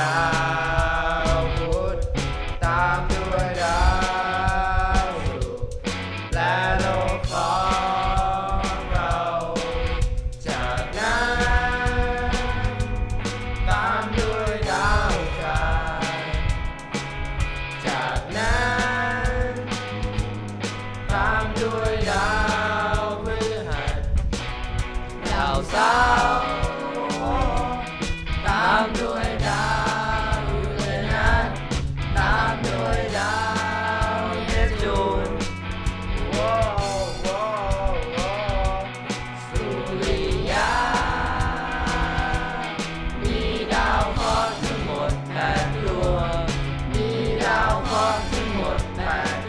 ดาวพุธตามด้วยดาวศุกร์และโลกของเราจากนั้นตามด้วยดาวจันทร์จากนั้นตามด้วยดาวพฤหัสดาวเร parking lot back.